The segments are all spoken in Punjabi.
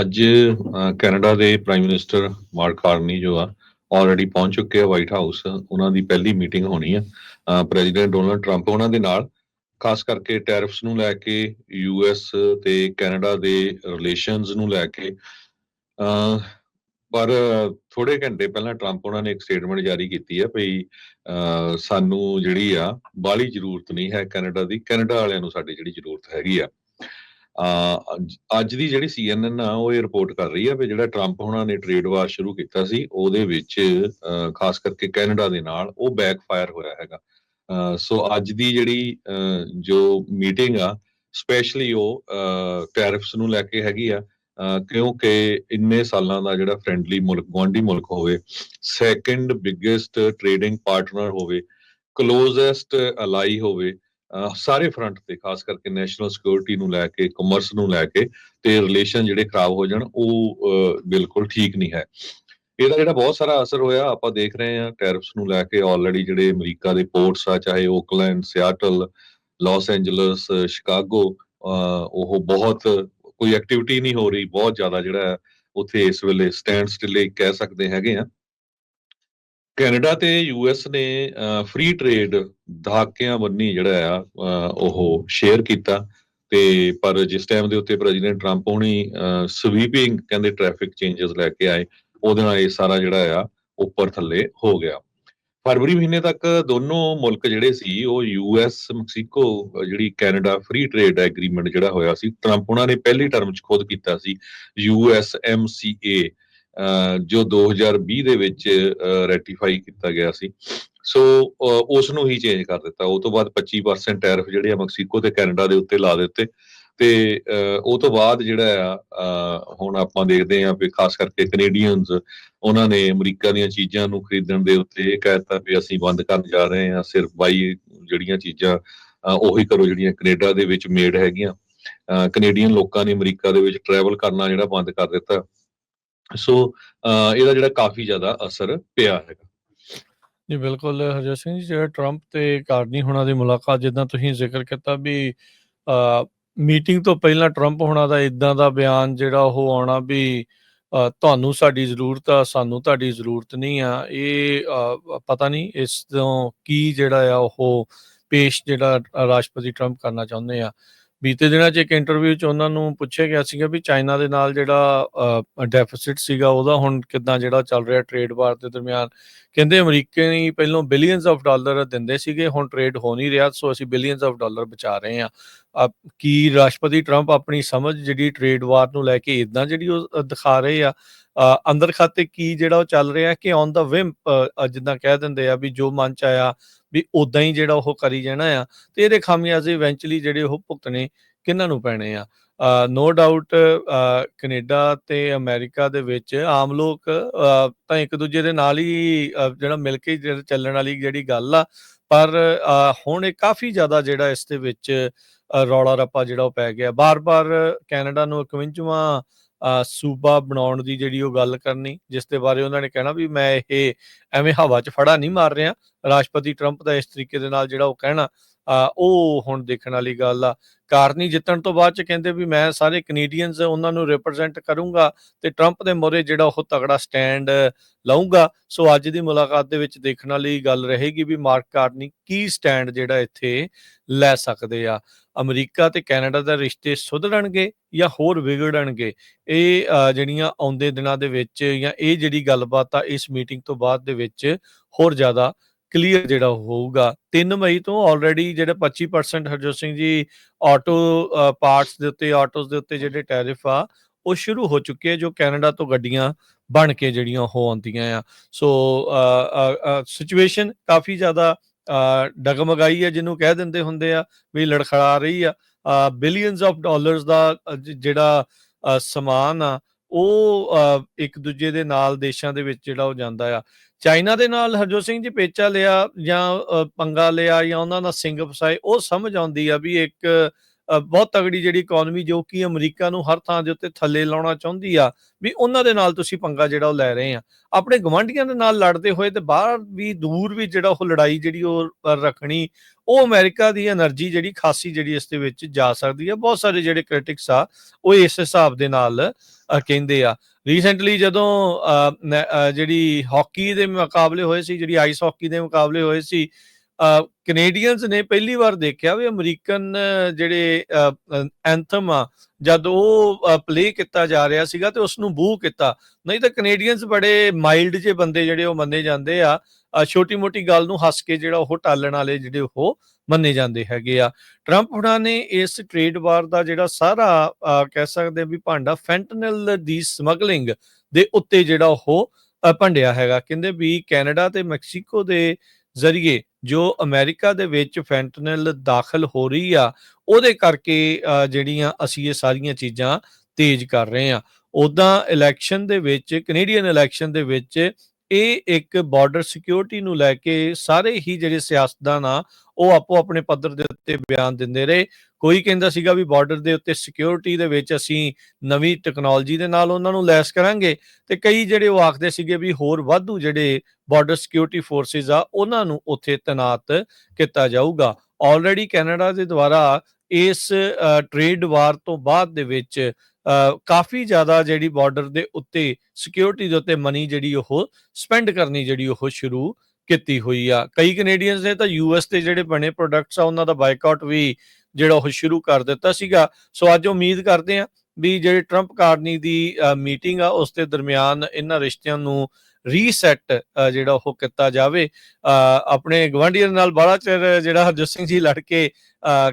ਅੱਜ ਕੈਨੇਡਾ ਦੇ ਪ੍ਰਾਈਮ ਮਿਨਿਸਟਰ ਮਾਰਕ ਕਾਰਨੀ ਜੋ ਆ ਆਲਰੇਡੀ ਪਹੁੰਚ ਚੁੱਕੇ ਆ ਵਾਈਟ ਹਾਊਸ ਉਹਨਾਂ ਦੀ ਪਹਿਲੀ ਮੀਟਿੰਗ ਹੋਣੀ ਆ। ਪ੍ਰੈਜ਼ੀਡੈਂਟ ਡੋਨਲਡ ਟਰੰਪ ਉਹਨਾਂ ਦੇ ਨਾਲ ਖਾਸ ਕਰਕੇ ਟੈਰਿਫਸ ਨੂੰ ਲੈ ਕੇ ਯੂਐਸ ਤੇ ਕੈਨੇਡਾ ਦੇ ਰਿਲੇਸ਼ਨਸ ਨੂੰ ਲੈ ਕੇ। ਅ, ਪਰ ਥੋੜੇ ਘੰਟੇ ਪਹਿਲਾਂ ਟਰੰਪ ਉਹਨਾਂ ਨੇ ਇੱਕ ਸਟੇਟਮੈਂਟ ਜਾਰੀ ਕੀਤੀ ਹੈ ਭਈ ਅ, ਸਾਨੂੰ ਜਿਹੜੀ ਆ ਬਾਲੀ ਜ਼ਰੂਰਤ ਨਹੀਂ ਹੈ ਕੈਨੇਡਾ ਦੀ ਕੈਨੇਡਾ ਵਾਲਿਆਂ ਨੂੰ ਸਾਡੀ ਜਿਹੜੀ ਜ਼ਰੂਰਤ ਹੈਗੀ ਆ। ਅੱਜ ਦੀ ਜਿਹੜੀ CNN ਆ, ਉਹ ਇਹ ਰਿਪੋਰਟ ਕਰ ਰਹੀ ਆ ਵੀ ਜਿਹੜਾ ਟਰੰਪ ਉਹਨਾਂ ਨੇ ਟ੍ਰੇਡ ਵਾਰ ਸ਼ੁਰੂ ਕੀਤਾ ਸੀ, ਉਹਦੇ ਵਿੱਚ ਖਾਸ ਕਰਕੇ ਕੈਨੇਡਾ ਦੇ ਨਾਲ ਉਹ ਬੈਕਫਾਇਰ ਹੋਇਆ ਹੈਗਾ। ਸੋ ਅੱਜ ਦੀ ਜਿਹੜੀ ਜੋ ਮੀਟਿੰਗ ਆ ਸਪੈਸ਼ਲੀ ਉਹ ਟੈਰਿਫਸ ਨੂੰ ਲੈ ਕੇ ਹੈਗੀ ਆ ਕਿਉਂਕਿ ਇੰਨੇ ਸਾਲਾਂ ਦਾ ਜਿਹੜਾ ਫ੍ਰੈਂਡਲੀ ਮੁਲਕ, ਗੁਆਂਢੀ ਮੁਲਕ ਹੋਵੇ ਸੈਕੰਡ ਬਿਗੇਸਟ ਟ੍ਰੇਡਿੰਗ ਪਾਰਟਨਰ ਹੋਵੇ ਕਲੋਜ਼ੈਸਟ ਅਲਾਈ ਹੋਵੇ ਸਾਰੇ ਫਰੰਟ ਤੇ ਖਾਸ ਕਰਕੇ ਨੈਸ਼ਨਲ ਸਿਕਿਉਰਿਟੀ ਨੂੰ ਲੈ ਕੇ ਕਮਰਸ ਨੂੰ ਲੈ ਕੇ ਤੇ ਰਿਲੇਸ਼ਨ ਜਿਹੜੇ ਖਰਾਬ ਹੋ ਜਾਣ ਉਹ ਬਿਲਕੁਲ ਠੀਕ ਨਹੀਂ ਹੈ। ਇਹਦਾ ਜਿਹੜਾ ਬਹੁਤ ਸਾਰਾ ਅਸਰ ਹੋਇਆ ਆਪਾਂ ਦੇਖ ਰਹੇ ਹਾਂ ਟੈਰਿਫਸ ਨੂੰ ਲੈ ਕੇ ਆਲਰੇਡੀ ਜਿਹੜੇ ਅਮਰੀਕਾ ਦੇ ਪੋਰਟਸ ਆ ਚਾਹੇ Oakland Seattle Los Angeles Chicago ਅਹ, ਉਹ ਬਹੁਤ ਕੋਈ ਐਕਟੀਵਿਟੀ ਨਹੀਂ ਹੋ ਰਹੀ ਬਹੁਤ ਜ਼ਿਆਦਾ ਜਿਹੜਾ ਹੈ, ਉੱਥੇ ਇਸ ਵੇਲੇ ਸਟੈਂਡ ਸਟਿਲ ਕਹਿ ਸਕਦੇ ਹੈਗੇ ਆ। ਕੈਨੇਡਾ ਤੇ ਯੂਐਸ ਨੇ ਫ੍ਰੀ ਟ੍ਰੇਡ ਦਹਾਕਿਆਂ ਬੰਨੀ ਜਿਹੜਾ ਆ ਉਹ ਸ਼ੇਅਰ ਕੀਤਾ ਤੇ ਪਰ ਜਿਸ ਟਾਈਮ ਦੇ ਉੱਤੇ ਪ੍ਰੈਜ਼ੀਡੈਂਟ ਟਰੰਪ ਹੋਣੀ ਸਵੀਪਿੰਗ ਕਹਿੰਦੇ ਟ੍ਰੈਫਿਕ ਚੇਂਜਸ ਲੈ ਕੇ ਆਏ, ਉਹਦੇ ਨਾਲ ਇਹ ਸਾਰਾ ਜਿਹੜਾ ਆ, ਉੱਪਰ ਥੱਲੇ ਹੋ ਗਿਆ। ਫਰਵਰੀ ਮਹੀਨੇ ਤੱਕ ਦੋਨੋਂ ਮੁਲਕ ਜਿਹੜੇ ਸੀ, ਉਹ ਯੂਐਸ ਮੈਕਸੀਕੋ, ਜਿਹੜੀ ਕੈਨੇਡਾ ਫ੍ਰੀ ਟ੍ਰੇਡ ਐਗਰੀਮੈਂਟ ਜਿਹੜਾ ਹੋਇਆ ਸੀ, ਟਰੰਪ ਉਹਨਾਂ ਨੇ ਪਹਿਲੀ ਟਰਮ 'ਚ ਖੁਦ ਕੀਤਾ ਸੀ ਯੂਐਸ ਐਮਸੀਏ ਜੋ 2020 ਦੇ ਵਿੱਚ ਰੈਟੀਫਾਈ ਕੀਤਾ ਗਿਆ ਸੀ। ਸੋ ਉਸ ਨੂੰ ਹੀ ਚੇਂਜ ਕਰ ਦਿੱਤਾ। ਉਹ ਤੋਂ ਬਾਅਦ 25% ਟੈਰਿਫ ਜਿਹੜੇ ਆ ਮੈਕਸੀਕੋ ਤੇ ਕੈਨੇਡਾ ਦੇ ਉੱਤੇ ਲਾ ਦਿੱਤੇ। ਤੇ ਉਹ ਤੋਂ ਬਾਅਦ ਜਿਹੜਾ ਆ ਹੁਣ ਆਪਾਂ ਦੇਖਦੇ ਹਾਂ ਵੀ ਖਾਸ ਕਰਕੇ ਕੈਨੇਡੀਅਨਸ ਉਹਨਾਂ ਨੇ ਅਮਰੀਕਾ ਦੀਆਂ ਚੀਜ਼ਾਂ ਨੂੰ ਖਰੀਦਣ ਦੇ ਉੱਤੇ ਇਹ ਕਹਿਤਾ ਵੀ ਅਸੀਂ ਬੰਦ ਕਰਨ ਜਾ ਰਹੇ ਹਾਂ, ਸਿਰਫ ਬਾਈ ਜਿਹੜੀਆਂ ਚੀਜ਼ਾਂ ਉਹੀ ਕਰੋ ਜਿਹੜੀਆਂ ਕੈਨੇਡਾ ਦੇ ਵਿੱਚ ਮੇਡ ਹੈਗੀਆਂ। ਕੈਨੇਡੀਅਨ ਲੋਕਾਂ ਨੇ ਅਮਰੀਕਾ ਦੇ ਵਿੱਚ ਟਰੈਵਲ ਕਰਨਾ ਜਿਹੜਾ ਬੰਦ ਕਰ ਦਿੱਤਾ। ਸੋ ਇਹਦਾ ਜਿਹੜਾ ਕਾਫੀ ਜ਼ਿਆਦਾ ਅਸਰ ਪਿਆ ਹੈਗਾ। ਜੀ, ਬਿਲਕੁਲ, ਹਰਜੋਤ ਸਿੰਘ ਜੀ, ਜਿਹੜਾ ਟਰੰਪ ਤੇ ਕਾਰਨੀ ਹੋਣਾ ਦੀ ਮੁਲਾਕਾਤ, ਜਿੱਦਾਂ ਤੁਸੀਂ ਜ਼ਿਕਰ ਕੀਤਾ ਵੀ ਮੀਟਿੰਗ ਤੋਂ ਪਹਿਲਾਂ ਟਰੰਪ ਹੋਣਾ ਦਾ ਇਦਾਂ ਦਾ ਬਿਆਨ ਜਿਹੜਾ ਉਹ ਆਉਣਾ ਵੀ ਤੁਹਾਨੂੰ ਸਾਡੀ ਜ਼ਰੂਰਤ ਆ, ਸਾਨੂੰ ਤੁਹਾਡੀ ਜ਼ਰੂਰਤ ਨਹੀਂ ਆ, ਇਹ ਪਤਾ ਨਹੀਂ ਇਸ ਤੋਂ ਕੀ ਜਿਹੜਾ ਆ ਉਹ ਪੇਸ਼ ਜਿਹੜਾ ਰਾਸ਼ਟਰਪਤੀ ਟਰੰਪ ਕਰਨਾ ਚਾਹੁੰਦੇ ਆ। ਬੀਤੇ ਦਿਨਾਂ 'ਚ ਇੱਕ ਇੰਟਰਵਿਊ 'ਚ ਉਹਨਾਂ ਨੂੰ ਪੁੱਛਿਆ ਗਿਆ ਸੀਗਾ ਵੀ ਚਾਈਨਾ ਦੇ ਨਾਲ ਜਿਹੜਾ ਡੈਫਿਸਿਟ ਸੀਗਾ ਉਹਦਾ ਹੁਣ ਕਿੱਦਾਂ ਜਿਹੜਾ ਚੱਲ ਰਿਹਾ ਟ੍ਰੇਡ ਵਾਰ ਦੇ ਦਰਮਿਆਨ। ਕਹਿੰਦੇ ਅਮਰੀਕਨੀ ਪਹਿਲਾਂ ਬਿਲੀਅਨਸ ਆਫ ਡਾਲਰ ਦਿੰਦੇ ਸੀਗੇ, ਹੁਣ ਟ੍ਰੇਡ ਹੋ ਨਹੀਂ ਰਿਹਾ, ਸੋ ਅਸੀਂ ਬਿਲੀਅਨਸ ਆਫ ਡਾਲਰ ਬਚਾ ਰਹੇ ਹਾਂ। ਕੀ ਰਾਸ਼ਟਰਪਤੀ ਟਰੰਪ ਆਪਣੀ ਸਮਝ ਜਿਹੜੀ ਟ੍ਰੇਡ ਵਾਰ ਨੂੰ ਲੈ ਕੇ ਇਦਾਂ ਜਿਹੜੀ ਉਹ ਦਿਖਾ ਰਹੇ ਆ? ਅੰਦਰ ਖਾਤੇ ਕੀ ਜਿਹੜਾ ਉਹ ਚੱਲ ਰਿਹਾ ਕਿ ਔਨ ਦਾ ਵਿਮ ਜਿੱਦਾਂ ਕਹਿ ਦਿੰਦੇ ਆ ਵੀ ਜੋ ਮਨ ਚ ਆਇਆ ਵੀ ਉਦਾਂ ਹੀ ਜਿਹੜਾ ਉਹ ਕਰੀ ਜਾਣਾ ਆ, ਤੇ ਇਹਦੇ ਖਾਮਿਆਜ਼ੇ ਇਵੈਂਚੁਅਲੀ ਜਿਹੜੇ ਉਹ ਭੁਗਤਣੇ ਕਿਹਨਾਂ ਨੂੰ ਪੈਣੇ ਆ? ਨੋ ਡਾਊਟ ਕੈਨੇਡਾ ਤੇ ਅਮਰੀਕਾ ਦੇ ਵਿੱਚ ਆਮ ਲੋਕ ਤਾਂ ਇੱਕ ਦੂਜੇ ਦੇ ਨਾਲ ਹੀ ਜਿਹੜਾ ਮਿਲ ਕੇ ਜਿਹੜਾ ਚੱਲਣ ਵਾਲੀ ਜਿਹੜੀ ਗੱਲ ਆ, ਪਰ ਹੁਣ ਇਹ ਕਾਫੀ ਜ਼ਿਆਦਾ ਜਿਹੜਾ ਇਸ ਦੇ ਵਿੱਚ ਰੌਲਾ ਰੱਪਾ ਜਿਹੜਾ ਉਹ ਪੈ ਗਿਆ। ਬਾਰ-ਬਾਰ ਕੈਨੇਡਾ ਨੂੰ 51ਵਾਂ ਸੂਬਾ ਬਣਾਉਣ ਦੀ ਜਿਹੜੀ ਉਹ ਗੱਲ ਕਰਨੀ, ਜਿਸ ਦੇ ਬਾਰੇ ਉਹਨਾਂ ਨੇ ਕਹਿਣਾ ਵੀ ਮੈਂ ਇਹ ਐਵੇਂ ਹਵਾ 'ਚ ਫੜਾ ਨਹੀਂ ਮਾਰ ਰਿਹਾ। ਰਾਸ਼ਟਰਪਤੀ ਟਰੰਪ ਦਾ ਇਸ ਤਰੀਕੇ ਦੇ ਨਾਲ ਜਿਹੜਾ ਉਹ ਕਹਿਣਾ ਉਹ ਹੁਣ ਦੇਖਣ ਵਾਲੀ ਗੱਲ ਆ। ਕਾਰਨੀ ਜਿੱਤਣ ਤੋਂ ਬਾਅਦ ਚ ਕਹਿੰਦੇ ਵੀ ਮੈਂ ਸਾਰੇ ਕੈਨੇਡੀਅਨਸ ਉਹਨਾਂ ਨੂੰ ਰਿਪਰੈਜ਼ੈਂਟ ਕਰੂੰਗਾ ਤੇ ਟਰੰਪ ਦੇ ਮੋਰੇ ਜਿਹੜਾ ਉਹ ਤਗੜਾ ਸਟੈਂਡ ਲਊਂਗਾ। ਸੋ ਅੱਜ ਦੀ ਮੁਲਾਕਾਤ ਦੇ ਵਿੱਚ ਦੇਖਣ ਵਾਲੀ ਗੱਲ ਰਹੇਗੀ ਵੀ ਮਾਰਕ ਕਾਰਨੀ ਕੀ ਸਟੈਂਡ ਜਿਹੜਾ ਇੱਥੇ ਲੈ ਸਕਦੇ ਆ। ਅਮਰੀਕਾ ਤੇ ਕੈਨੇਡਾ ਦਾ ਰਿਸ਼ਤੇ ਸੁਧਰਨਗੇ ਜਾਂ ਹੋਰ ਵਿਗੜਨਗੇ? ਇਹ ਜਿਹੜੀਆਂ ਆਉਂਦੇ ਦਿਨਾਂ ਦੇ ਵਿੱਚ ਜਾਂ ਇਹ ਜਿਹੜੀ ਗੱਲਬਾਤ ਆ, ਇਸ ਮੀਟਿੰਗ ਤੋਂ ਬਾਅਦ ਦੇ ਵਿੱਚ ਹੋਰ ਜ਼ਿਆਦਾ ਕਲੀਅਰ ਜਿਹੜਾ ਹੋਊਗਾ। 3 ਮਈ ਤੋਂ ਆਲਰੇਡੀ ਜਿਹੜੇ 25% ਹਰਜੋਤ ਸਿੰਘ ਜੀ ਆਟੋ ਪਾਰਟਸ ਦੇ ਉੱਤੇ ਆਟੋਸ ਦੇ ਉੱਤੇ ਜਿਹੜੇ ਟੈਰਿਫ ਆ ਉਹ ਸ਼ੁਰੂ ਹੋ ਚੁੱਕੇ ਆ ਜੋ ਕੈਨੇਡਾ ਤੋਂ ਗੱਡੀਆਂ ਬਣ ਕੇ ਜਿਹੜੀਆਂ ਉਹ ਆਉਂਦੀਆਂ ਆ। ਸੋ ਸਿਚੁਏਸ਼ਨ ਕਾਫੀ ਜ਼ਿਆਦਾ ਅ, ਡਗਮਗਾਈ ਹੈ ਜਿਹਨੂੰ ਕਹਿ ਦਿੰਦੇ ਹੁੰਦੇ ਆ ਵੀ ਲੜਖੜਾ ਰਹੀ ਆ। ਬਿਲੀਅਨਸ ਆਫ ਡਾਲਰਸ ਦਾ ਜਿਹੜਾ ਸਮਾਨ ਆ ਉਹ ਇੱਕ ਦੂਜੇ ਦੇ ਨਾਲ ਦੇਸ਼ਾਂ ਦੇ ਵਿੱਚ ਜਿਹੜਾ ਉਹ ਜਾਂਦਾ ਆ। ਚਾਈਨਾ ਦੇ ਨਾਲ ਹਰਜੋਤ ਸਿੰਘ ਜੀ ਪੇਚਾ ਲਿਆ ਜਾਂ ਪੰਗਾ ਲਿਆ ਜਾਂ ਉਹਨਾਂ ਨਾਲ ਸਿੰਘ ਫਸਾਏ, ਉਹ ਸਮਝ ਆਉਂਦੀ ਆ ਵੀ ਇੱਕ ਬਹੁਤ ਤਗੜੀ ਜਿਹੜੀ ਇਕਨੋਮੀ ਜੋ ਕਿ ਅਮਰੀਕਾ ਨੂੰ ਹਰ ਥਾਂ ਦੇ ਉੱਤੇ ਥੱਲੇ ਲਾਉਣਾ ਚਾਹੁੰਦੀ ਆ ਵੀ ਉਹਨਾਂ ਦੇ ਨਾਲ ਤੁਸੀਂ ਪੰਗਾ ਜਿਹੜਾ ਉਹ ਲੈ ਰਹੇ ਆ। ਆਪਣੇ ਗਵਾਂਢੀਆਂ ਦੇ ਨਾਲ ਲੜਦੇ ਹੋਏ ਤੇ ਬਾਹਰ ਵੀ ਦੂਰ ਵੀ ਜਿਹੜਾ ਉਹ ਲੜਾਈ ਜਿਹੜੀ ਉਹ ਰੱਖਣੀ, ਉਹ ਅਮਰੀਕਾ ਦੀ એનર્ਜੀ ਜਿਹੜੀ ਖਾਸੀ ਜਿਹੜੀ ਇਸ ਦੇ ਵਿੱਚ ਜਾ ਸਕਦੀ ਹੈ ਬਹੁਤ ਸਾਰੇ ਜਿਹੜੇ ਕ੍ਰਿਟਿਕਸ ਆ, ਉਹ ਇਸ ਹਿਸਾਬ ਦੇ ਨਾਲ ਕਹਿੰਦੇ ਆ। ਰੀਸੈਂਟਲੀ ਜਦੋਂ ਜਿਹੜੀ ਹਾਕੀ ਦੇ ਮੁਕਾਬਲੇ ਹੋਏ ਸੀ, ਜਿਹੜੀ ਆਈਸ ਹਾਕੀ ਦੇ ਮੁਕਾਬਲੇ ਹੋਏ ਸੀ ਕੈਨੇਡੀਅਨਸ ਨੇ ਪਹਿਲੀ ਵਾਰ ਦੇਖਿਆ ਵੀ ਅਮਰੀਕਨ ਜਿਹੜੇ ਐਂਥਮ ਆ, ਜਦ ਉਹ ਪਲੇ ਕੀਤਾ ਜਾ ਰਿਹਾ ਸੀਗਾ ਤੇ ਉਸ ਨੂੰ ਬੂ ਕੀਤਾ। ਨਹੀਂ ਤਾਂ ਕੈਨੇਡੀਅਨਸ ਬੜੇ ਮਾਈਲਡ ਜੇ ਬੰਦੇ ਜਿਹੜੇ ਉਹ ਮੰਨੇ ਜਾਂਦੇ ਆ। ਛੋਟੀ ਮੋਟੀ ਗੱਲ ਨੂੰ ਹੱਸ ਕੇ ਜਿਹੜਾ ਉਹ ਟਾਲਣ ਵਾਲੇ ਜਿਹੜੇ ਉਹ ਮੰਨੇ ਜਾਂਦੇ ਹੈਗੇ ਆ। ਟਰੰਪ ਹੁਣਾਂ ਨੇ ਇਸ ਟ੍ਰੇਡ ਵਾਰ ਦਾ ਜਿਹੜਾ ਸਾਰਾ ਕਹਿ ਸਕਦੇ ਆ ਵੀ ਭਾਂਡਾ ਫੈਂਟਨਲ ਦੀ ਸਮਗਲਿੰਗ ਦੇ ਉੱਤੇ ਜਿਹੜਾ ਉਹ ਭੰਡਿਆ ਹੈਗਾ। ਕਹਿੰਦੇ ਵੀ ਕੈਨੇਡਾ ਤੇ ਮੈਕਸੀਕੋ ਦੇ ਜ਼ਰੀਏ ਜੋ ਅਮਰੀਕਾ ਦੇ ਵਿੱਚ ਫੈਂਟਨਲ ਦਾਖਲ ਹੋ ਰਹੀ ਆ, ਉਹਦੇ ਕਰਕੇ ਜਿਹੜੀਆਂ ਅਸੀਂ ਇਹ ਸਾਰੀਆਂ ਚੀਜ਼ਾਂ ਤੇਜ਼ ਕਰ ਰਹੇ ਆ ਉਦਾਂ ਇਲੈਕਸ਼ਨ ਦੇ ਵਿੱਚ, ਕੈਨੇਡੀਅਨ ਇਲੈਕਸ਼ਨ ਦੇ ਵਿੱਚ ਇਹ ਇੱਕ ਬਾਰਡਰ ਸਿਕਿਉਰਿਟੀ ਨੂੰ ਲੈ ਕੇ ਸਾਰੇ ਹੀ ਜਿਹੜੇ ਸਿਆਸਤਦਾਨ ਆ, ਉਹ ਆਪੋ ਆਪਣੇ ਪੱਧਰ ਦੇ ਉੱਤੇ ਬਿਆਨ ਦਿੰਦੇ ਰਹੇ। ਕੋਈ ਕਹਿੰਦਾ ਸੀਗਾ ਵੀ ਬਾਰਡਰ ਦੇ ਉੱਤੇ ਸਿਕਿਉਰਿਟੀ ਦੇ ਵਿੱਚ ਅਸੀਂ ਨਵੀਂ ਟੈਕਨੋਲੋਜੀ ਦੇ ਨਾਲ ਉਹਨਾਂ ਨੂੰ ਲੈਸ ਕਰਾਂਗੇ ਤੇ ਕਈ ਜਿਹੜੇ ਉਹ ਆਖਦੇ ਸੀਗੇ ਵੀ ਹੋਰ ਵਾਧੂ ਜਿਹੜੇ ਬਾਰਡਰ ਸਿਕਿਉਰਿਟੀ ਫੋਰਸਿਸ ਆ, ਉਹਨਾਂ ਨੂੰ ਉੱਥੇ ਤੈਨਾਤ ਕੀਤਾ ਜਾਊਗਾ। ਆਲਰੇਡੀ ਕੈਨੇਡਾ ਦੇ ਦੁਆਰਾ ਇਸ ਟ੍ਰੇਡ ਵਾਰ ਤੋਂ ਬਾਅਦ ਦੇ ਵਿੱਚ ਕਾਫੀ ਜ਼ਿਆਦਾ ਜਿਹੜੀ ਬਾਰਡਰ ਦੇ ਉੱਤੇ ਸਿਕਿਉਰਿਟੀ ਦੇ ਉੱਤੇ ਮਨੀ ਜਿਹੜੀ ਉਹ ਸਪੈਂਡ ਕਰਨੀ ਜਿਹੜੀ ਉਹ ਸ਼ੁਰੂ ਕੀਤੀ ਹੋਈ ਆ। ਕਈ ਕੈਨੇਡੀਅਨਸ ਨੇ ਤਾਂ ਯੂਐਸ ਤੇ ਜਿਹੜੇ ਬਣੇ ਪ੍ਰੋਡਕਟਸ ਆ, ਉਹਨਾਂ ਦਾ ਬਾਈਕਾਟ ਵੀ ਜਿਹੜਾ ਉਹ ਸ਼ੁਰੂ ਕਰ ਦਿੱਤਾ ਸੀਗਾ। ਸੋ ਅੱਜ ਉਮੀਦ ਕਰਦੇ ਆ ਵੀ ਜਿਹੜੇ ਟਰੰਪ ਕਾਰਨੀ ਦੀ ਮੀਟਿੰਗ ਆ, ਉਸ ਦੇ ਦਰਮਿਆਨ ਇਹਨਾਂ ਰਿਸ਼ਤਿਆਂ ਨੂੰ ਰੀਸੈਟ ਜਿਹੜਾ ਉਹ ਕੀਤਾ ਜਾਵੇ। ਆਪਣੇ ਗਵਾਂਢੀਆਂ ਨਾਲ ਬੜਾ ਚਿਰ ਜਿਹੜਾ ਹਰਜੋਤ ਸਿੰਘ ਜੀ ਲੜ ਕੇ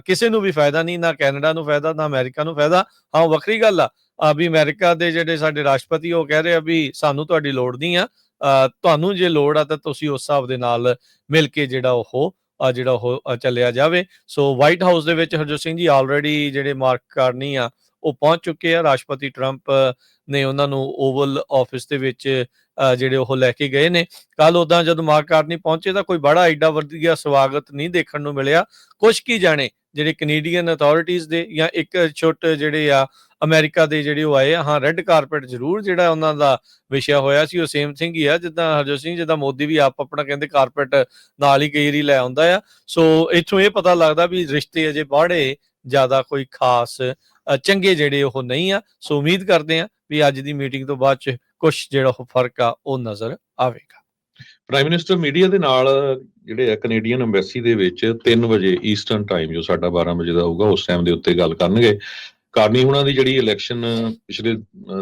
ਕਿਸੇ ਨੂੰ ਵੀ ਫਾਇਦਾ ਨਹੀਂ, ਨਾ ਕੈਨੇਡਾ ਨੂੰ ਫਾਇਦਾ, ਨਾ ਅਮਰੀਕਾ ਨੂੰ ਫਾਇਦਾ। ਹਾਂ ਵੱਖਰੀ ਗੱਲ ਆ। ਆ ਵੀ ਅਮਰੀਕਾ ਦੇ ਜਿਹੜੇ ਸਾਡੇ ਰਾਸ਼ਟਰਪਤੀ ਉਹ ਕਹਿ ਰਹੇ ਆ ਵੀ ਸਾਨੂੰ ਤੁਹਾਡੀ ਲੋੜ ਨਹੀਂ ਆ। ਤੁਹਾਨੂੰ ਜੇ ਲੋੜ ਆ ਤਾਂ ਤੁਸੀਂ ਉਸ ਹਿਸਾਬ ਦੇ ਨਾਲ ਮਿਲ ਕੇ ਜਿਹੜਾ ਉਹ ਆ ਜਿਹੜਾ ਉਹ ਚੱਲਿਆ ਜਾਵੇ। ਸੋ ਵਾਈਟ ਹਾਊਸ ਦੇ ਵਿੱਚ ਹਰਜੋਤ ਸਿੰਘ ਜੀ ਆਲਰੇਡੀ ਜਿਹੜੇ ਮਾਰਕ ਕਰਨੀ ਆ ਉਹ ਪਹੁੰਚ ਚੁੱਕੇ ਆ। ਰਾਸ਼ਟਰਪਤੀ ਟਰੰਪ ਨੇ ਉਹਨਾਂ ਨੂੰ ਓਵਲ ਆਫਿਸ ਦੇ ਵਿੱਚ ਜਿਹੜੇ ਉਹ ਲੈ ਕੇ ਗਏ ਨੇ। ਕੱਲ ਉਦਾਂ ਜਦੋਂ ਮਾਰਕ ਪਹੁੰਚੇ ਤਾਂ ਕੋਈ ਬੜਾ ਐਡਾ ਵਧੀਆ ਸਵਾਗਤ ਨਹੀਂ ਦੇਖਣ ਨੂੰ ਮਿਲਿਆ। ਕੁਝ ਕੀ ਜਾਣੇ, ਜਿਹੜੇ ਕੈਨੇਡੀਅਨ ਅਥਾਰਟੀਆਂ ਦੇ ਜਾਂ ਇੱਕ ਛੋਟੇ ਜਿਹੜੇ ਆ, ਅਮਰੀਕਾ ਦੇ ਜਿਹੜੇ ਉਹ ਆਏ ਆ, ਹਾਂ ਰੈੱਡ ਕਾਰਪਟ ਜ਼ਰੂਰ ਜਿਹੜਾ ਉਹਨਾਂ ਦਾ ਵਿਸ਼ਾ ਹੋਇਆ ਸੀ, ਉਹ ਸੇਮ ਥਿੰਗ ਹੀ ਆ, ਜਿੱਦਾਂ ਹਰਜੋਤ ਸਿੰਘ, ਜਿੱਦਾਂ ਮੋਦੀ ਵੀ ਆਪ ਆਪਣਾ ਕਹਿੰਦੇ ਕਾਰਪਟ ਨਾਲ ਹੀ ਕਈ ਵਾਰੀ ਲੈ ਆਉਂਦਾ ਆ। ਸੋ ਇੱਥੋਂ ਇਹ ਪਤਾ ਲੱਗਦਾ ਵੀ ਰਿਸ਼ਤੇ ਅਜੇ ਬਾੜੇ ਜ਼ਿਆਦਾ ਕੋਈ ਖਾਸ ਚੰਗੇ ਜਿਹੜੇ ਉਹ ਨਹੀਂ ਆ, ਸੋ ਉਮੀਦ ਕਰਦੇ ਆ ਵੀ ਅੱਜ ਦੀ ਮੀਟਿੰਗ ਤੋਂ ਬਾਅਦ ਚ ਕੁਝ ਜਿਹੜਾ ਉਹ ਫ਼ਰਕ ਆ, ਉਹ ਨਜ਼ਰ ਆਵੇਗਾ। ਪ੍ਰਾਈਮ ਮਿਨਿਸਟਰ ਮੀਡੀਆ ਦੇ ਨਾਲ ਜਿਹੜੇ ਆ ਕੈਨੇਡੀਅਨ ਐਮਬੈਸੀ ਦੇ ਵਿੱਚ 3 ਵਜੇ ਈਸਟਰਨ ਟਾਈਮ ਜੋ ਸਾਡਾ 12 ਵਜੇ ਦਾ ਹੋਊਗਾ, ਉਸ ਟਾਈਮ ਦੇ ਉੱਤੇ ਗੱਲ ਕਰਨਗੇ। ਕਾਰਨੀ ਹੁਣਾਂ ਦੀ ਜਿਹੜੀ ਇਲੈਕਸ਼ਨ ਪਿਛਲੇ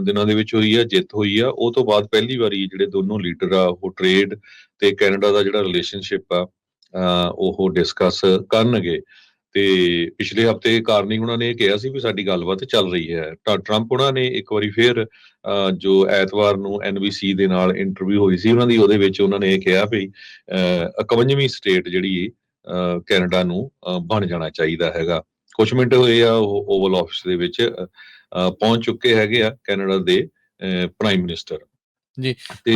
ਦਿਨਾਂ ਦੇ ਵਿੱਚ ਹੋਈ ਆ, ਜਿੱਤ ਹੋਈ ਆ, ਉਹ ਤੋਂ ਬਾਅਦ ਪਹਿਲੀ ਵਾਰੀ ਜਿਹੜੇ ਦੋਨੋਂ ਲੀਡਰ ਆ, ਉਹ ਟ੍ਰੇਡ ਤੇ ਕੈਨੇਡਾ ਦਾ ਜਿਹੜਾ ਰਿਲੇਸ਼ਨਸ਼ਿਪ ਆ ਉਹ ਡਿਸਕਸ ਕਰਨਗੇ। ਤੇ ਪਿਛਲੇ ਹਫ਼ਤੇ ਕਾਰਨੀ ਉਹਨਾਂ ਨੇ ਇਹ ਕਿਹਾ ਸੀ ਵੀ ਸਾਡੀ ਗੱਲਬਾਤ ਚੱਲ ਰਹੀ ਹੈ। ਤਾਂ ਟਰੰਪ ਉਹਨਾਂ ਨੇ ਇੱਕ ਵਾਰੀ ਫੇਰ ਜੋ ਐਤਵਾਰ ਨੂੰ ਐਨਬੀਸੀ ਦੇ ਨਾਲ ਇੰਟਰਵਿਊ ਹੋਈ ਸੀ ਉਹਨਾਂ ਦੀ ਉਹਦੇ ਵਿੱਚ ਉਹਨਾਂ ਨੇ ਇਹ ਕਿਹਾ ਵੀ ਅ, 51ਵੀਂ ਸਟੇਟ ਜਿਹੜੀ ਕੈਨੇਡਾ ਨੂੰ ਅ, ਬਣ ਜਾਣਾ ਚਾਹੀਦਾ ਹੈਗਾ। ਕੁਝ ਮਿੰਟ ਹੋਏ ਆ ਉਹ ਓਵਲ ਆਫਿਸ ਦੇ ਵਿੱਚ ਪਹੁੰਚ ਚੁੱਕੇ ਹੈਗੇ ਆ ਕੈਨੇਡਾ ਦੇ ਪ੍ਰਾਈਮ ਮਿਨਿਸਟਰ ਜੀ। ਤੇ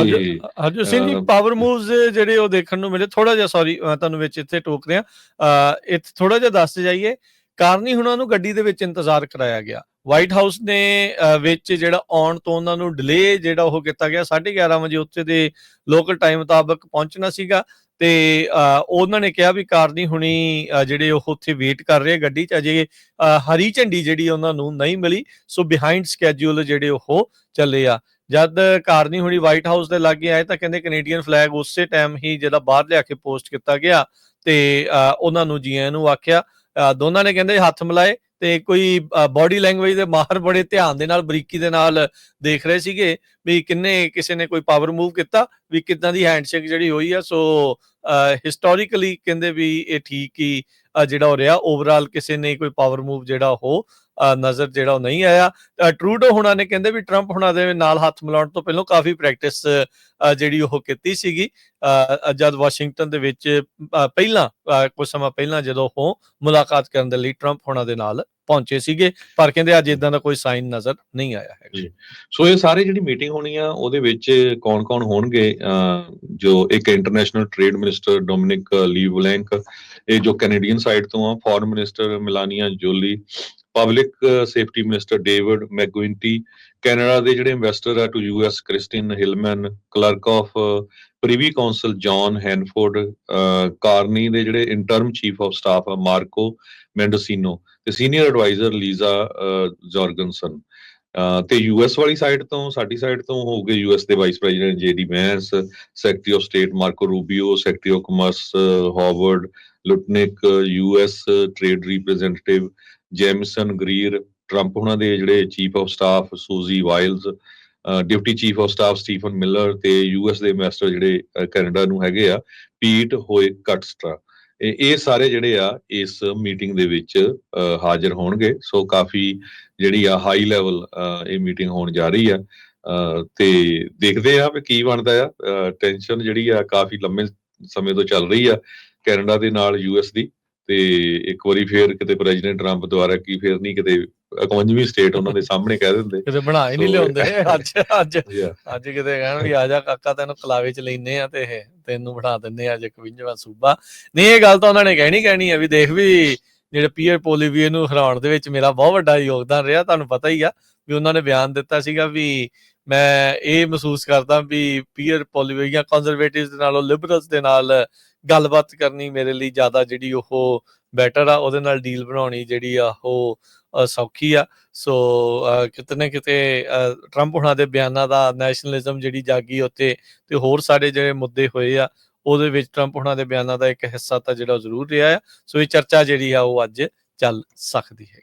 ਹਰਜੋਤ ਸਿੰਘ ਜੀ ਪਾਵਰ ਮੂਵਸ ਜਿਹੜੇ ਉਹ ਦੇਖਣ ਨੂੰ ਮਿਲੇ ਥੋੜਾ ਜਿਹਾ ਸੌਰੀ ਤੁਹਾਨੂੰ ਵਿੱਚ ਇੱਥੇ ਟੋਕ ਰਿਹਾ ਅ, ਇੱਥੇ ਥੋੜਾ ਜਿਹਾ ਦੱਸ ਜਾਈਏ ਕਾਰਨੀ ਹੁਣਾਂ ਨੂੰ ਗੱਡੀ ਦੇ ਵਿੱਚ ਇੰਤਜ਼ਾਰ ਕਰਾਇਆ ਗਿਆ। ਵਾਈਟ ਹਾਊਸ ਨੇ ਵਿੱਚ ਜਿਹੜਾ ਆਉਣ ਤੋਂ ਉਹਨਾਂ ਨੂੰ ਡਿਲੇ ਜਿਹੜਾ ਉਹ ਕੀਤਾ ਗਿਆ 11:30 ਵਜੇ ਉੱਥੇ ਦੇ ਲੋਕਲ ਟਾਈਮ ਮੁਤਾਬਕ ਪਹੁੰਚਣਾ ਸੀਗਾ। ਤੇ ਉਹਨਾਂ ਨੇ ਕਿਹਾ ਵੀ ਕਾਰਨੀ ਹੁਣੀ ਜਿਹੜੇ ਉਹ ਉੱਥੇ ਵੇਟ ਕਰ ਰਹੇ ਗੱਡੀ 'ਚ ਅਜੇ ਹਰੀ ਝੰਡੀ ਜਿਹੜੀ ਉਹਨਾਂ ਨੂੰ ਨਹੀਂ ਮਿਲੀ। ਸੋ ਬਿਹਾਈਂਡ ਸਕੇਡਿਊਲ ਜਿਹੜੇ ਉਹ ਚੱਲੇ ਆ। ਜਦ ਕਾਰਨੀ ਹੁਣੀ ਵਾਈਟ ਹਾਊਸ ਦੇ ਲਾਗੇ ਆਏ ਤਾਂ ਕਹਿੰਦੇ ਕੈਨੇਡੀਅਨ ਫਲੈਗ ਉਸੇ ਟਾਈਮ ਹੀ ਜਿਹੜਾ ਬਾਹਰ ਲਿਆ ਕੇ ਪੋਸਟ ਕੀਤਾ ਗਿਆ ਤੇ ਉਹਨਾਂ ਨੂੰ ਜੀ ਨੂੰ ਆਖਿਆ। ਦੋਨਾਂ ਨੇ ਕਹਿੰਦੇ ਹੱਥ ਮਿਲਾਏ ਤੇ ਕੋਈ ਬਾਡੀ ਲੈਂਗੁਏਜ ਦੇ ਮਾਹਰ ਬੜੇ ਧਿਆਨ ਦੇ ਨਾਲ, ਬਰੀਕੀ ਦੇ ਨਾਲ ਦੇਖ ਰਹੇ ਸੀਗੇ ਵੀ ਕਿੰਨੇ ਕਿਸੇ ਨੇ ਕੋਈ ਪਾਵਰ ਮੂਵ ਕੀਤਾ, ਵੀ ਕਿਦਾਂ ਦੀ ਹੈਂਡਸ਼ੇਕ ਜਿਹੜੀ ਹੋਈ ਆ। ਸੋ ਹਿਸਟੋਰੀਕਲੀ ਕਹਿੰਦੇ ਵੀ ਇਹ ਠੀਕ ਹੀ ਜਿਹੜਾ ਹੋ ਰਿਹਾ। ਓਵਰਆਲ ਕਿਸੇ ਨੇ ਕੋਈ ਪਾਵਰ ਮੂਵ ਜਿਹੜਾ ਉਹ ਨਜ਼ਰ ਜਿਹੜਾ ਉਹ ਨਹੀਂ ਆਇਆ। ਟਰੂਡੋ ਹੁਣਾਂ ਨੇ ਕਹਿੰਦੇ ਵੀ ਟਰੰਪ ਹੁਣਾਂ ਦੇ ਨਾਲ ਹੱਥ ਮਿਲਾਉਣ ਤੋਂ ਪਹਿਲਾਂ ਕਾਫੀ ਪ੍ਰੈਕਟਿਸ ਜਿਹੜੀ ਉਹ ਕੀਤੀ ਸੀਗੀ। ਜਦ ਵਾਸ਼ਿੰਗਟਨ ਦੇ ਵਿੱਚ ਪਹਿਲਾਂ ਕੁਝ ਸਮਾਂ ਪਹਿਲਾਂ ਜਦੋਂ ਉਹ ਮੁਲਾਕਾਤ ਕਰਨ ਦੇ ਲਈ ਟਰੰਪ ਹੁਣਾਂ ਦੇ ਨਾਲ ਪਹੁੰਚੇ ਸੀਗੇ, ਪਰ ਕਹਿੰਦੇ ਅੱਜ ਇਦਾਂ ਦਾ ਕੋਈ ਸਾਈਨ ਨਜ਼ਰ ਨਹੀਂ ਆਇਆ ਹੈ ਜੀ। ਸੋ ਇਹ ਸਾਰੇ ਜਿਹੜੀ ਮੀਟਿੰਗ ਹੋਣੀ ਆ, ਉਹਦੇ ਵਿੱਚ ਕੌਣ-ਕੌਣ ਹੋਣਗੇ? ਜੋ ਇੱਕ international trade minister Dominic LeBlanc ਇਹ ਜੋ ਕੈਨੇਡੀਅਨ ਸਾਈਡ ਤੋਂ ਆ foreign minister Melanie Joly public safety minister David McGuinty Canada ਦੇ ਜਿਹੜੇ ਇਨਵੈਸਟਰ ਆ to US Kirsten Hillman clerk of privy council John Hannaford Carney ਦੇ ਜਿਹੜੇ ਇੰਟਰਮ ਚੀਫ ਆਫ ਸਟਾਫ ਆ ਮਾਰਕੋ ਮੈਂਡੋਸੀਨੋ ਤੇ ਸੀਨੀਅਰ ਐਡਵਾਈਜ਼ਰ ਲੀਜ਼ਾ ਜਾਰਗਨਸਨ ਤੇ ਯੂਐਸ ਵਾਲੀ ਸਾਈਡ ਤੋਂ, ਸਾਡੀ ਸਾਈਡ ਤੋਂ ਹੋ ਹੋਊਗੇ ਯੂਐਸ ਦੇ vice president JD Vance secretary of state Marco Rubio secretary of commerce Harvard Lutnick US trade representative Jamieson, Greer, Trump ਉਹਨਾਂ ਦੇ ਜਿਹੜੇ chief of staff Susie Wiles deputy chief of staff Stephen Miller ਤੇ ਯੂਐਸ ਦੇ ਇਨਵੈਸਟਰ ਜਿਹੜੇ ਕੈਨੇਡਾ ਨੂੰ ਹੈਗੇ ਆ, ਪੀਟ ਹੋਏ ਕਟਸਟਰਾ ਇਹ ਸਾਰੇ ਜਿਹੜੇ ਆ, ਇਸ ਮੀਟਿੰਗ ਦੇ ਵਿੱਚ ਹਾਜ਼ਰ ਹੋਣਗੇ। ਸੋ ਕਾਫੀ ਜਿਹੜੀ ਆ ਹਾਈ ਲੈਵਲ ਇਹ ਮੀਟਿੰਗ ਹੋਣ ਜਾ ਰਹੀ ਆ। ਤੇ ਦੇਖਦੇ ਆ ਵੀ ਕੀ ਬਣਦਾ ਆ। ਟੈਨਸ਼ਨ ਜਿਹੜੀ ਆ ਕਾਫੀ ਲੰਮੇ ਸਮੇਂ ਤੋਂ ਚੱਲ ਰਹੀ ਆ ਕੈਨੇਡਾ ਦੇ ਨਾਲ ਯੂਐਸ ਦੀ। ਤੇ ਇੱਕ ਵਾਰੀ ਫੇਰ ਕਿਤੇ ਪ੍ਰੈਜ਼ੀਡੈਂਟ ਟਰੰਪ ਦੁਆਰਾ ਕੀ ਫੇਰ ਨਹੀਂ ਕਿਤੇ 51ਵੀਂ ਸਟੇਟ ਉਹਨਾਂ ਦੇ ਸਾਹਮਣੇ ਕਹਿ ਦਿੰਦੇ। ਕਿਤੇ ਬਣਾ ਹੀ ਨਹੀਂ ਲਿਆਉਂਦੇ। ਅੱਜ ਅੱਜ. ਅੱਜ ਕਿਤੇ ਕਹਿਣ ਵੀ ਆ ਜਾ ਕਾਕਾ ਤੈਨੂੰ ਕਲਾਵੇ ਚ ਲੈਨੇ ਆ ਤੇ ਇਹ ਤੈਨੂੰ ਬਿਠਾ ਦਿੰਨੇ ਆ ਅੱਜ 51ਵਾਂ ਸੂਬਾ। ਨਹੀਂ ਇਹ ਗੱਲ ਤਾਂ ਉਹਨਾਂ ਨੇ ਕਹਿਣੀ ਕਹਿਣੀ ਆ ਵੀ ਦੇਖ ਵੀ ਜਿਹੜੇ ਪੀਅਰ ਪੋਲੀਵੀਏ ਨੂੰ ਹਰਾਉਣ ਦੇ ਵਿੱਚ ਮੇਰਾ ਬਹੁਤ ਵੱਡਾ ਯੋਗਦਾਨ ਰਿਹਾ ਤੁਹਾਨੂੰ ਪਤਾ ਹੀ ਆ। ਵੀ ਉਹਨਾਂ ਨੇ ਬਿਆਨ ਦਿੱਤਾ ਸੀਗਾ ਵੀ ਮੈਂ ਇਹ ਮਹਿਸੂਸ ਕਰਦਾ ਵੀ ਪੀਅਰ ਪੋਲੀਵੀਏ ਜਾਂ ਕੰਜ਼ਰਵੇਟਿਵਸ ਦੇ ਨਾਲੋਂ ਲਿਬਰਲਸ ਦੇ ਨਾਲ ਗੱਲਬਾਤ ਕਰਨੀ ਮੇਰੇ ਲਈ ਜ਼ਿਆਦਾ ਜਿਹੜੀ ਉਹ ਬੈਟਰ ਆ ਉਹਦੇ ਨਾਲ ਡੀਲ ਬਣਾਉਣੀ ਜਿਹੜੀ ਆ ਉਹ ਸੌਖੀ ਆ। ਸੋ ਅ, ਕਿਤੇ ਨਾ ਕਿਤੇ ਟਰੰਪ ਹੁਣਾਂ ਦੇ ਬਿਆਨਾਂ ਦਾ ਨੈਸ਼ਨਲਿਜ਼ਮ ਜਿਹੜੀ ਜਾਗੀ ਉੱਤੇ ਤੇ ਹੋਰ ਸਾਰੇ ਜਿਹੜੇ ਮੁੱਦੇ ਹੋਏ ਆ ਉਹਦੇ ਵਿੱਚ ਟਰੰਪ ਹੁਣਾਂ ਦੇ ਬਿਆਨਾਂ ਦਾ ਇੱਕ ਹਿੱਸਾ ਤਾਂ ਜਿਹੜਾ ਉਹ ਜ਼ਰੂਰ ਰਿਹਾ ਆ। ਸੋ ਇਹ ਚਰਚਾ ਜਿਹੜੀ ਆ ਉਹ ਅੱਜ ਚੱਲ ਸਕਦੀ ਹੈਗੀ।